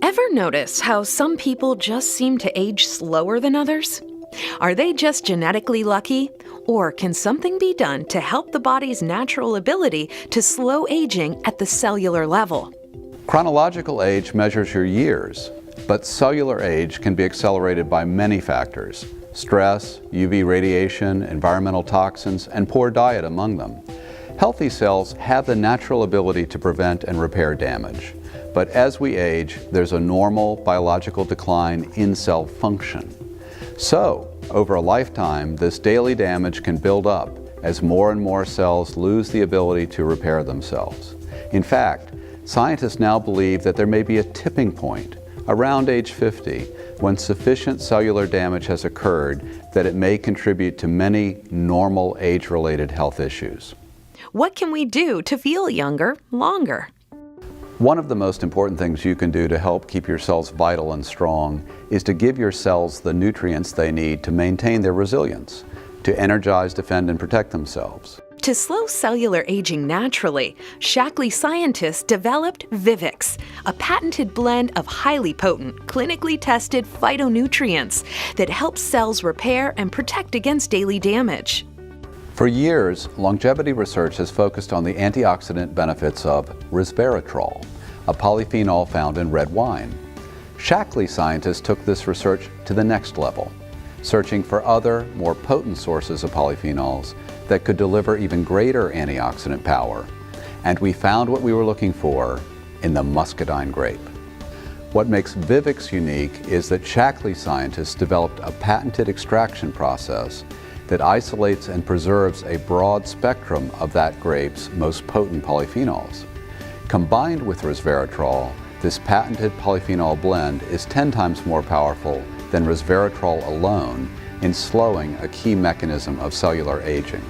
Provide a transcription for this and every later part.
Ever notice how some people just seem to age slower than others? Are they just genetically lucky? Or can something be done to help the body's natural ability to slow aging at the cellular level? Chronological age measures your years, but cellular age can be accelerated by many factors stress, UV radiation, environmental toxins, and poor diet among them. Healthy cells have the natural ability to prevent and repair damage. But as we age, there's a normal biological decline in cell function. So, over a lifetime, this daily damage can build up as more and more cells lose the ability to repair themselves. In fact, scientists now believe that there may be a tipping point around age 50 when sufficient cellular damage has occurred that it may contribute to many normal age-related health issues. What can we do to feel younger longer? One of the most important things you can do to help keep your cells vital and strong is to give your cells the nutrients they need to maintain their resilience, to energize, defend, and protect themselves. To slow cellular aging naturally, Shaklee scientists developed Vivix, a patented blend of highly potent, clinically tested phytonutrients that helps cells repair and protect against daily damage. For years, longevity research has focused on the antioxidant benefits of resveratrol, a polyphenol found in red wine. Shaklee scientists took this research to the next level, searching for other, more potent sources of polyphenols that could deliver even greater antioxidant power. And we found what we were looking for in the muscadine grape. What makes Vivix unique is that Shaklee scientists developed a patented extraction process that isolates and preserves a broad spectrum of that grape's most potent polyphenols. Combined with resveratrol, this patented polyphenol blend is 10 times more powerful than resveratrol alone in slowing a key mechanism of cellular aging.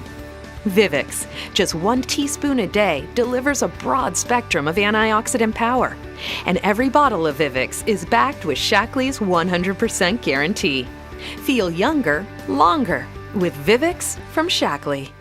Vivix, just one teaspoon a day, delivers a broad spectrum of antioxidant power. And every bottle of Vivix is backed with Shaklee's 100% guarantee. Feel younger, longer with Vivix from Shaklee.